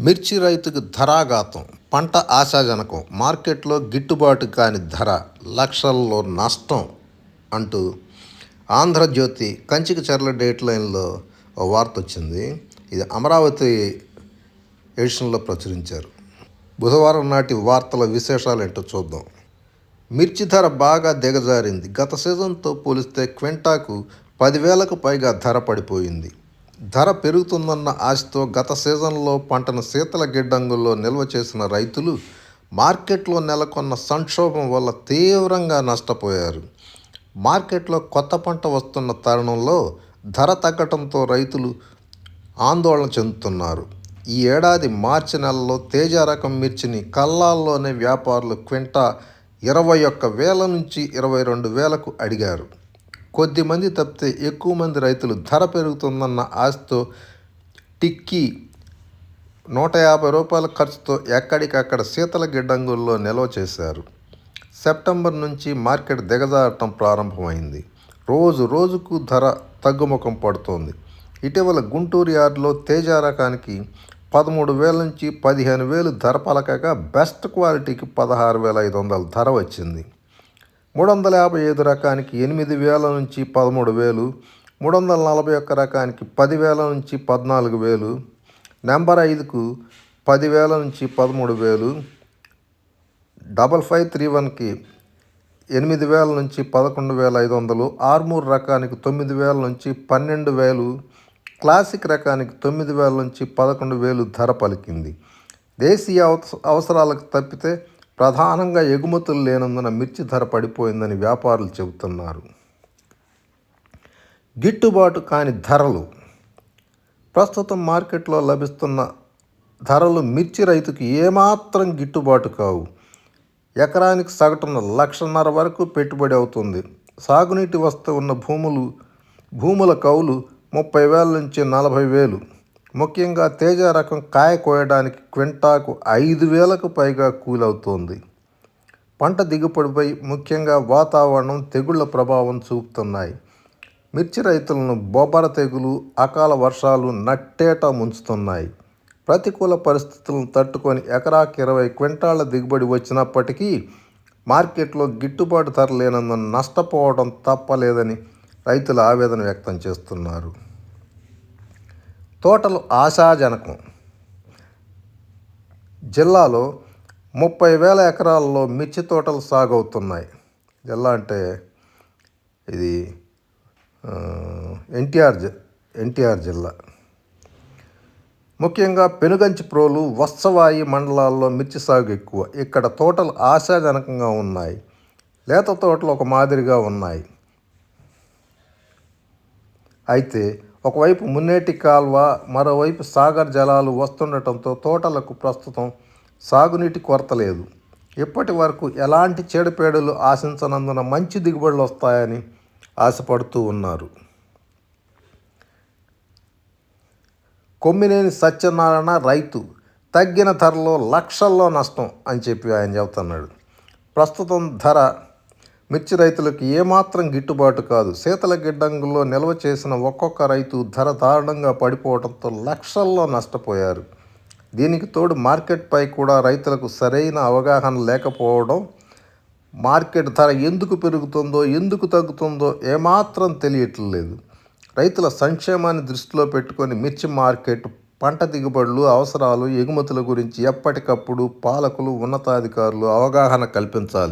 మిర్చి రైతుకు ధరాఘాతం పంట ఆశాజనకం మార్కెట్లో గిట్టుబాటు కాని ధర లక్షల్లో నష్టం అంటూ ఆంధ్రజ్యోతి కంచికి చెర్ల డేట్ లైన్లో ఓ వార్త వచ్చింది. ఇది అమరావతి ఎడిషన్లో ప్రచురించారు. బుధవారం నాటి వార్తల విశేషాలు ఏంటో చూద్దాం. మిర్చి ధర బాగా దిగజారింది. గత సీజన్తో పోలిస్తే క్వింటాకు పదివేలకు పైగా ధర పడిపోయింది. ధర పెరుగుతుందన్న ఆశతో గత సీజన్లో పంటను శీతల గిడ్డంగుల్లో నిల్వ చేసిన రైతులు మార్కెట్లో నెలకొన్న సంక్షోభం వల్ల తీవ్రంగా నష్టపోయారు. మార్కెట్లో కొత్త పంట వస్తున్న తరుణంలో ధర తగ్గటంతో రైతులు ఆందోళన చెందుతున్నారు. ఈ ఏడాది మార్చి నెలలో తేజ రకం మిర్చిని కల్లాల్లోనే వ్యాపారులు క్వింటా ఇరవై ఒక్క వేల నుంచి ఇరవై రెండు వేలకు అడిగారు. కొద్ది మంది తప్పితే ఎక్కువ మంది రైతులు ధర పెరుగుతుందన్న ఆశతో టిక్కీ నూట యాభై రూపాయల ఖర్చుతో ఎక్కడికక్కడ శీతల గిడ్డంగుల్లో నిల్వ చేశారు. సెప్టెంబర్ నుంచి మార్కెట్ దిగజారటం ప్రారంభమైంది. రోజు రోజుకు ధర తగ్గుముఖం పడుతోంది. ఇటీవల గుంటూరు యార్డులో తేజ రకానికి పదమూడు వేల నుంచి పదిహేను వేలు ధర పలకగా బెస్ట్ క్వాలిటీకి పదహారు వేల ఐదు వందల ధర వచ్చింది. మూడు వందల యాభై ఐదు రకానికి ఎనిమిది వేల నుంచి పదమూడు వేలు మూడు వందల నలభై ఒక్క రకానికి పదివేల నుంచి పద్నాలుగు వేలు నెంబర్ ఐదుకు పదివేల నుంచి పదమూడు వేలు డబల్ ఫైవ్ త్రీ వన్కి ఎనిమిది వేల నుంచి పదకొండు వేల ఐదు వందలు ఆర్మూర్ రకానికి తొమ్మిది వేల నుంచి పన్నెండు వేలు క్లాసిక్ రకానికి తొమ్మిది వేల నుంచి పదకొండు వేలు ధర పలికింది. దేశీయ అవస- అవసరాలకు తప్పితే ప్రధానంగా ఎగుమతులు లేనందున మిర్చి ధర పడిపోయిందని వ్యాపారులు చెబుతున్నారు. గిట్టుబాటు కాని ధరలు. ప్రస్తుతం మార్కెట్లో లభిస్తున్న ధరలు మిర్చి రైతుకు ఏమాత్రం గిట్టుబాటు కావు. ఎకరానికి సగటున లక్షన్నర వరకు పెట్టుబడి అవుతుంది. సాగునీటి వస్తూ ఉన్న భూములు భూముల కౌలు ముప్పై వేల నుంచి నలభై వేలు. ముఖ్యంగా తేజ రకం కాయ కోయడానికి క్వింటాకు ఐదు వేలకు పైగా కూలవుతోంది. పంట దిగుబడిపై ముఖ్యంగా వాతావరణం తెగుళ్ళ ప్రభావం చూపుతున్నాయి. మిర్చి రైతులను బొబ్బర తెగులు అకాల వర్షాలు నట్టేట ముంచుతున్నాయి. ప్రతికూల పరిస్థితులను తట్టుకొని ఎకరాకి ఇరవై క్వింటాళ్ళ దిగుబడి వచ్చినప్పటికీ మార్కెట్లో గిట్టుబాటు ధర లేనందున నష్టపోవడం తప్పలేదని రైతులు ఆవేదన వ్యక్తం చేస్తున్నారు. తోటలు ఆశాజనకం. జిల్లాలో ముప్పై వేల ఎకరాల్లో మిర్చి తోటలు సాగవుతున్నాయి. జిల్లా అంటే ఇది ఎన్టీఆర్ జి ఎన్టీఆర్ జిల్లా. ముఖ్యంగా పెనుగంచి ప్రోలు వత్సవాయి మండలాల్లో మిర్చి సాగు ఎక్కువ. ఇక్కడ తోటలు ఆశాజనకంగా ఉన్నాయి. లేత తోటలు ఒక మాదిరిగా ఉన్నాయి. అయితే ఒకవైపు మున్నేటి కాల్వ మరోవైపు సాగర్ జలాలు వస్తుండటంతో తోటలకు ప్రస్తుతం సాగునీటి కొరత లేదు. ఇప్పటి వరకు ఎలాంటి చెడుపేడలు ఆశించనందున మంచి దిగుబడులు వస్తాయని ఆశపడుతూ ఉన్నారు. కొమ్మినేని సత్యనారాయణ రైతు తగ్గిన ధరలో లక్షల్లో నష్టం అని చెప్పి ఆయన చెబుతున్నాడు. ప్రస్తుతం ధర మిర్చి రైతులకు ఏమాత్రం గిట్టుబాటు కాదు. శీతల గిడ్డంగుల్లో నిల్వ చేసిన ఒక్కొక్క రైతు ధర దారుణంగా పడిపోవడంతో లక్షల్లో నష్టపోయారు. దీనికి తోడు మార్కెట్పై కూడా రైతులకు సరైన అవగాహన లేకపోవడం మార్కెట్ ధర ఎందుకు పెరుగుతుందో ఎందుకు తగ్గుతుందో ఏమాత్రం తెలియట్లేదు. రైతుల సంక్షేమాన్ని దృష్టిలో పెట్టుకొని మిర్చి మార్కెట్ పంట దిగుబడులు అవసరాలు ఎగుమతుల గురించి ఎప్పటికప్పుడు పాలకులు ఉన్నతాధికారులు అవగాహన కల్పించాలి.